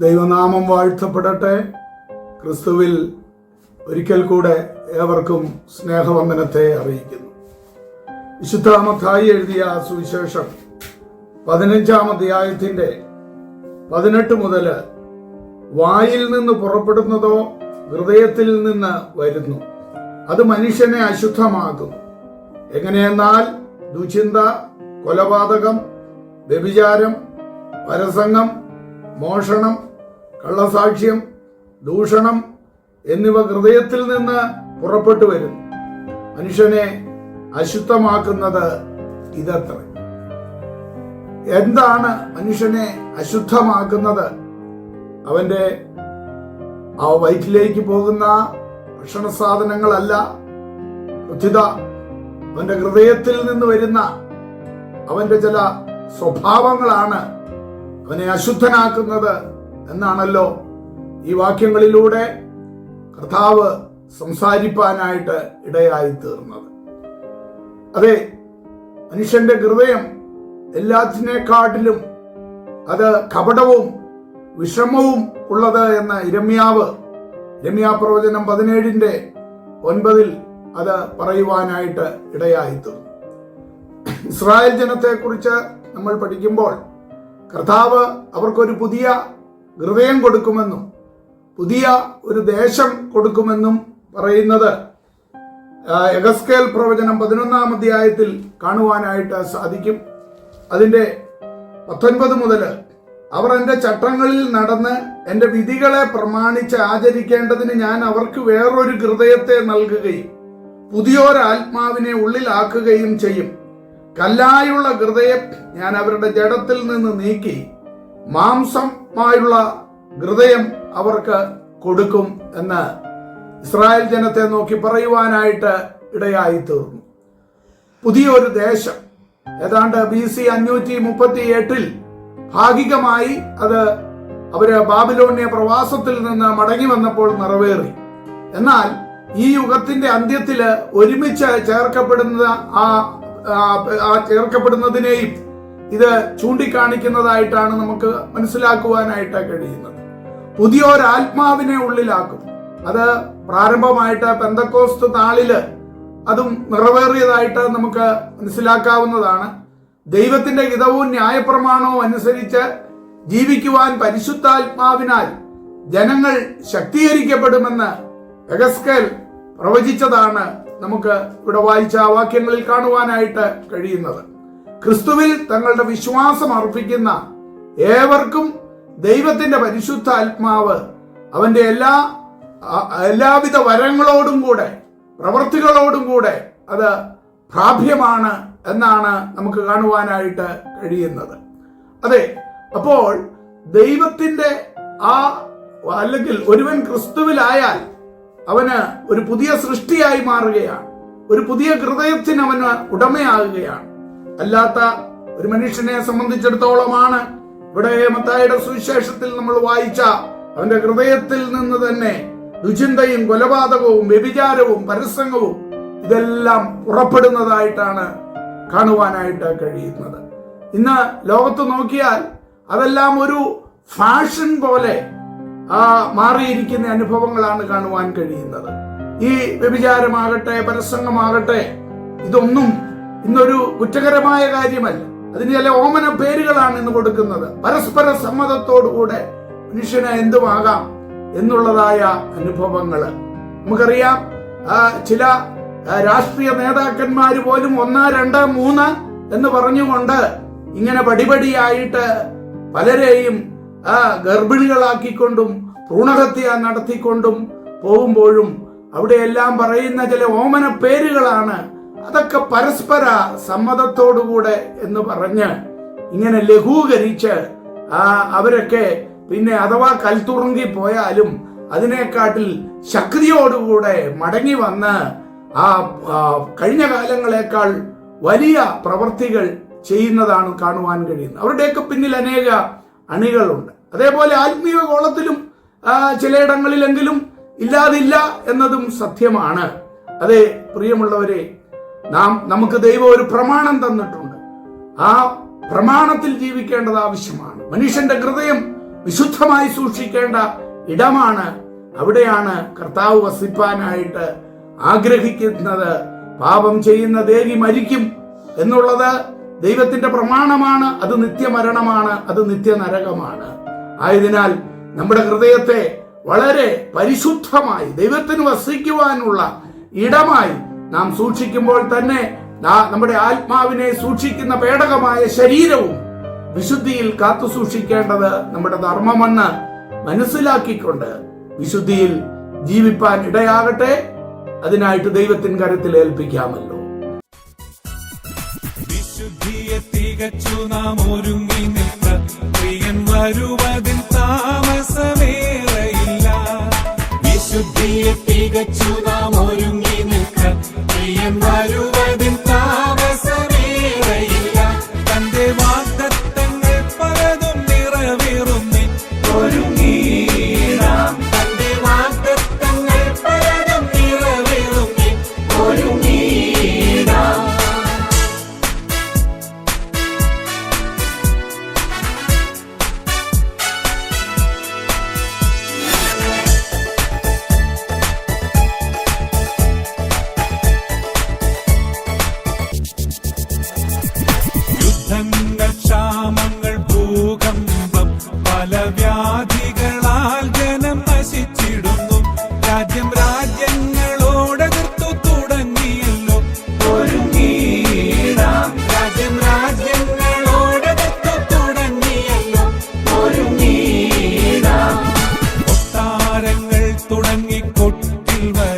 ദൈവനാമം വാഴ്ത്തപ്പെടട്ടെ. ക്രിസ്തുവിൽ ഒരിക്കൽ കൂടെ ഏവർക്കും സ്നേഹവന്ദനത്തെ അറിയിക്കുന്നു. വിശുദ്ധാമത്തായി എഴുതിയ സുവിശേഷം പതിനഞ്ചാം അധ്യായത്തിന്റെ പതിനെട്ട് മുതൽ വായിൽ നിന്ന് പുറപ്പെടുന്നതോ ഹൃദയത്തിൽ നിന്ന് വരുന്നു. അത് മനുഷ്യനെ അശുദ്ധമാകും എങ്ങനെയെന്നാൽ ദുചിന്ത കൊലപാതകം വ്യഭിചാരം പരസംഗം മോഷണം കള്ളസാക്ഷ്യം ദൂഷണം എന്നിവ ഹൃദയത്തിൽ നിന്ന് പുറപ്പെട്ടു വരും. മനുഷ്യനെ അശുദ്ധമാക്കുന്നത് ഇതത്ര. എന്താണ് മനുഷ്യനെ അശുദ്ധമാക്കുന്നത്? അവന്റെ ആ വയറ്റിലേക്ക് പോകുന്ന ഭക്ഷണ സാധനങ്ങളല്ല ഉചിത അവന്റെ ഹൃദയത്തിൽ നിന്ന് വരുന്ന അവന്റെ ചില സ്വഭാവങ്ങളാണ് അവനെ അശുദ്ധനാക്കുന്നത്. എന്നാണല്ലോ ഈ വാക്യങ്ങളിലൂടെ കർത്താവ് സംസാരിപ്പാനായിട്ട് ഇടയായി തീർന്നത് അതെ മനുഷ്യന്റെ ഹൃദയം എല്ലാത്തിനേക്കാട്ടിലും അത് കപടവും വിഷമവും ഉള്ളത് എന്ന് ഇരമ്യാവ് രമ്യാ പ്രവചനം പതിനേഴിന്റെ ഒൻപതിൽ അത് പറയുവാനായിട്ട് ഇടയായി തീർന്നു ഇസ്രായേൽ ജനത്തെക്കുറിച്ച് നമ്മൾ പഠിക്കുമ്പോൾ കർത്താവ് അവർക്കൊരു പുതിയ ഹൃദയം കൊടുക്കുമെന്നും പുതിയ ഒരു ദേശം കൊടുക്കുമെന്നും പറയുന്നത് എഗസ്കേൽ പ്രവചനം പതിനൊന്നാം അധ്യായത്തിൽ കാണുവാനായിട്ട് സാധിക്കും. അതിന്റെ പത്തൊൻപത് മുതൽ അവർ എന്റെ ചട്ടങ്ങളിൽ നടന്ന് എന്റെ വിധികളെ പ്രമാണിച്ച് ആചരിക്കേണ്ടതിന് ഞാൻ അവർക്ക് വേറൊരു ഹൃദയത്തെ നൽകുകയും പുതിയൊരാത്മാവിനെ ഉള്ളിലാക്കുകയും ചെയ്യും. കല്ലായുള്ള ഹൃദയം ഞാൻ അവരുടെ ജഡത്തിൽ നിന്ന് നീക്കി മാംസമായുള്ള ഹൃദയം അവർക്ക് കൊടുക്കും എന്ന് ഇസ്രായേൽ ജനത്തെ നോക്കി പറയുവാനായിട്ട് ഇടയായി തീർന്നു പുതിയൊരു ദേശം. ഏതാണ്ട് ബി സി അഞ്ഞൂറ്റി മുപ്പത്തി എട്ടിൽ ഭാഗികമായി അത് അവർ ബാബിലോണിയ പ്രവാസത്തിൽ നിന്ന് മടങ്ങി വന്നപ്പോൾ നിറവേറി. എന്നാൽ ഈ യുഗത്തിന്റെ അന്ത്യത്തിൽ ഒരുമിച്ച് ചേർക്കപ്പെടുന്ന ആ ചേർക്കപ്പെടുന്നതിനെയും ഇത് ചൂണ്ടിക്കാണിക്കുന്നതായിട്ടാണ് നമുക്ക് മനസ്സിലാക്കുവാനായിട്ട് കഴിയുന്നത്. പുതിയൊരാത്മാവിനെ ഉള്ളിലാക്കും. അത് പ്രാരംഭമായിട്ട് പെന്തക്കോസ്ത് നാളിൽ അതും നിറവേറിയതായിട്ട് നമുക്ക് മനസ്സിലാക്കാവുന്നതാണ്. ദൈവത്തിന്റെ ഹിതവും ന്യായപ്രമാണവും അനുസരിച്ച് ജീവിക്കുവാൻ പരിശുദ്ധാത്മാവിനാൽ ജനങ്ങൾ ശക്തീകരിക്കപ്പെടുമെന്ന് എഗസ്കൽ പ്രവചിച്ചതാണ് നമുക്ക് ഇവിടെ വായിച്ച വാക്യങ്ങളിൽ കാണുവാനായിട്ട് കഴിയുന്നത്. ക്രിസ്തുവിൽ തങ്ങളുടെ വിശ്വാസം അർപ്പിക്കുന്ന ഏവർക്കും ദൈവത്തിന്റെ പരിശുദ്ധ ആത്മാവ് അവന്റെ എല്ലാ എല്ലാവിധ വരങ്ങളോടും കൂടെ പ്രവൃത്തികളോടും കൂടെ അത് പ്രാപ്യമാണ് എന്നാണ് നമുക്ക് കാണുവാനായിട്ട് കഴിയുന്നത്. അതെ അപ്പോൾ ദൈവത്തിന്റെ ആ അല്ലെങ്കിൽ ഒരുവൻ ക്രിസ്തുവിലായാൽ അവന് ഒരു പുതിയ സൃഷ്ടിയായി മാറുകയാണ്. ഒരു പുതിയ ഹൃദയത്തിന് അവന് ഉടമയാകുകയാണ്. അല്ലാത്ത ഒരു മനുഷ്യനെ സംബന്ധിച്ചിടത്തോളമാണ് ഇവിടെ മത്തായുടെ സുവിശേഷത്തിൽ നമ്മൾ വായിച്ച അവന്റെ ഹൃദയത്തിൽ നിന്ന് തന്നെ ദുചിന്തയും കൊലപാതകവും വ്യഭിചാരവും പരസംഗവും ഇതെല്ലാം പുറപ്പെടുന്നതായിട്ടാണ് കാണുവാനായിട്ട് കഴിയുന്നത്. ഇന്ന് ലോകത്ത് നോക്കിയാൽ അതെല്ലാം ഒരു ഫാഷൻ പോലെ മാറിയിരിക്കുന്ന അനുഭവങ്ങളാണ് കാണുവാൻ കഴിയുന്നത്. ഈ വ്യഭിചാരമാകട്ടെ പരസംഗമാകട്ടെ ഇതൊന്നും ഇന്നൊരു കുറ്റകരമായ കാര്യമല്ല. അതിന് ചില ഓമന പേരുകളാണ് ഇന്ന് കൊടുക്കുന്നത്. പരസ്പര സമ്മതത്തോടുകൂടെ മനുഷ്യന് എന്തുമാകാം എന്നുള്ളതായ അനുഭവങ്ങൾ നമുക്കറിയാം ചില രാഷ്ട്രീയ നേതാക്കന്മാർ പോലും ഒന്ന് രണ്ട് മൂന്ന് എന്ന് പറഞ്ഞുകൊണ്ട് ഇങ്ങനെ പടിപടിയായിട്ട് പലരെയും ഗർഭിണികളാക്കിക്കൊണ്ടും ഭ്രൂണഹത്യ നടത്തിക്കൊണ്ടും പോകുമ്പോഴും അവിടെയെല്ലാം പറയുന്ന ചില ഓമന പേരുകളാണ് അതൊക്കെ പരസ്പര സമ്മതത്തോടുകൂടെ എന്ന് പറഞ്ഞ് ഇങ്ങനെ ലഘൂകരിച്ച് ആ അവരൊക്കെ പിന്നെ അഥവാ കൽത്തുറുങ്കി പോയാലും അതിനെക്കാട്ടിൽ ശക്തിയോടുകൂടെ മടങ്ങി വന്ന് ആ കഴിഞ്ഞ കാലങ്ങളെക്കാൾ വലിയ പ്രവൃത്തികൾ ചെയ്യുന്നതാണ് കാണുവാൻ കഴിയുന്നത്. അവരുടെയൊക്കെ പിന്നിൽ അനേക അണികളുണ്ട്. അതേപോലെ ആത്മീയ കോളത്തിലും ചിലയിടങ്ങളിലെങ്കിലും ഇല്ലാതില്ല എന്നതും സത്യമാണ്. അതെ പ്രിയമുള്ളവരെ നാം നമുക്ക് ദൈവം ഒരു പ്രമാണം തന്നിട്ടുണ്ട്. ആ പ്രമാണത്തിൽ ജീവിക്കേണ്ടത് ആവശ്യമാണ്. മനുഷ്യന്റെ ഹൃദയം വിശുദ്ധമായി സൂക്ഷിക്കേണ്ട ഇടമാണ്. അവിടെയാണ് കർത്താവ് വസിപ്പാനായിട്ട് ആഗ്രഹിക്കുന്നത്. പാപം ചെയ്യുന്ന ദേവി മരിക്കും എന്നുള്ളത് ദൈവത്തിന്റെ പ്രമാണമാണ്. അത് നിത്യമരണമാണ്. അത് നിത്യനരകമാണ്. ആയതിനാൽ നമ്മുടെ ഹൃദയത്തെ വളരെ പരിശുദ്ധമായി ദൈവത്തിന് വസിക്കുവാനുള്ള ഇടമായി നാം സൂക്ഷിക്കുമ്പോൾ തന്നെ നമ്മുടെ ആത്മാവിനെ സൂക്ഷിക്കുന്ന പേടകമായ ശരീരവും വിശുദ്ധിയിൽ കാത്തു സൂക്ഷിക്കേണ്ടത് നമ്മുടെ ധർമ്മമെന്ന് മനസ്സിലാക്കിക്കൊണ്ട് വിശുദ്ധിയിൽ ജീവിപ്പാൻ ഇടയാകട്ടെ. അതിനായിട്ട് ദൈവത്തിൻ കരത്തിൽ ഏൽപ്പിക്കാമല്ലോ. വിശുദ്ധിയെ തികച്ചു നാം ഒരുങ്ങി നിൽക്ക. പ്രിയൻ വരുവതിൽ താമസമേറയില്ല വിശുദ്ധിയെ തികച്ചു നാം ഒരുങ്ങി നിൽക്ക. പ്രിയൻ വരുവതിൽ താമസമേറയില്ല. തന്റെ വാഗ്ദത്തങ്ങൾ முழங்கிக் கொட்டில் வர